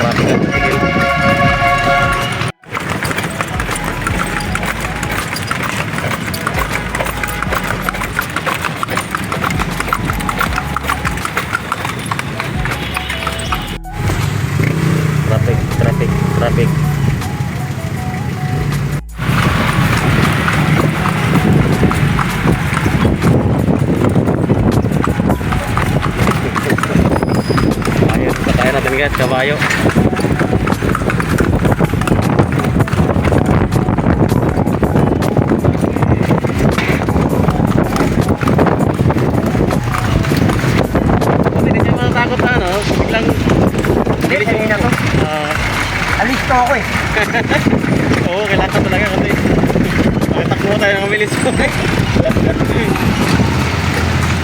traffic. Traffic, traffic, to. Ah, Alis to ako eh. Oo, kailangan talaga kasi Takbo tayo ng mabilis ko.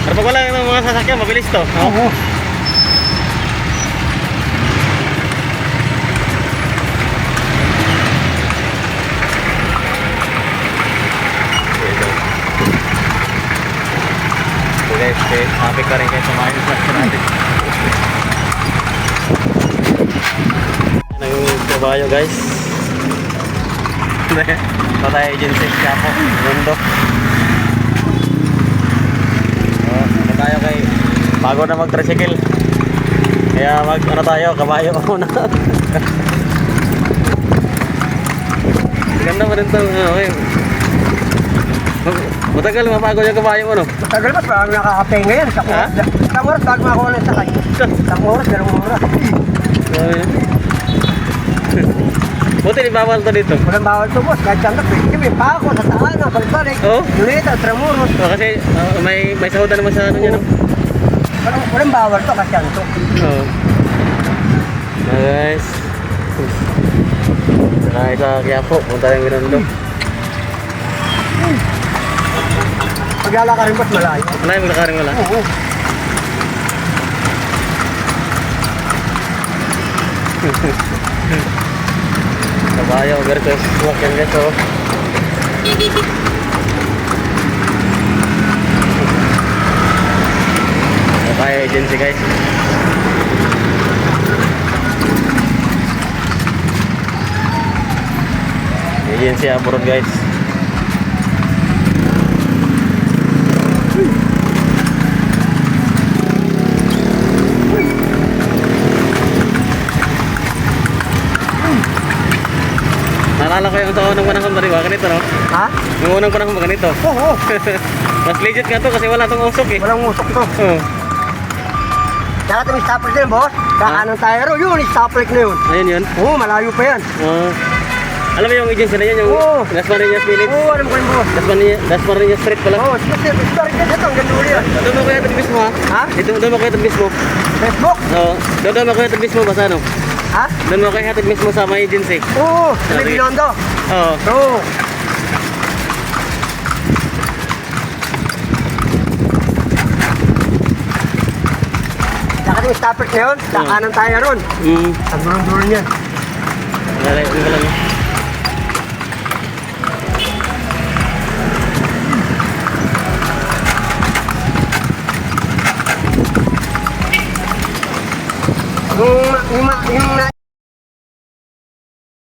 Pero pag wala ng mga sasakyan, mabilis to. Oo. Sa mga instruction natin. Yan ang kabayo guys. Patay agency siya po. Mundo. Oh, ano tayo kay bago na mag-tricycle. Kaya mag ano tayo, kabayo muna. Ganda pa rin ito. Mag- Matagal mapago yung kabayo mo, no? Matagal ba? Parang nakakapenga yan. Sa Ha? oras. Sa oras bago makuha ng sakay. Isang oras, dalawang oras. Grabe. Buti di bawal to dito. Walang bawal to boss. Kahit saan ka, pwede kami. Pako, sa taan, balik-balik. Oo. Luneta, Tramuros. Oh, kasi ah, may may sahudan naman sa ano niya, no? Walang, walang bawal to kasi ano to. Oo. Ah, guys. Saka sa Quiapo, punta tayong Binondo. Paglala ka rin boss, malayo. Wala yung maglakarin wala. Oo. Kabayo versus walk yan oh. Kabayo agency guys. Agency abroad guys. Naalala ko yung sa unang panahon ba, di ba? Ganito, no? Ha? Yung unang panahon ba ganito? Oo. Mas legit nga to kasi wala tong usok eh. Walang usok to. Oo. Dapat yung stoplight din boss. Kakanan tayo ro. Yun, yung stoplight na yun. Ayun yun. Oo, malayo pa yan. Oo. alam mo yung agency na yan, yung Oo. Las Marinas Village. Oo, alam ko yun boss. Las Marinas, Las Marinas Street pala. Oo, sige, sige. Story ka dito. Ang ganda yan. Doon mo kaya ito mismo ha? Ha? Ito, doon mo kaya ito mismo. Facebook? Oo. Doon doon mo kaya ito mismo ba sa ano? Ha? Doon mo kaya ito mismo sa may agency. Oo, sa. Binondo. Oo. Oo. Dapat yung stoplight na yun. Kakanan tayo ron. Mm. Ang dulo-dulo niyan. Wala, yun ka lang. Yung, yung, yung, yung,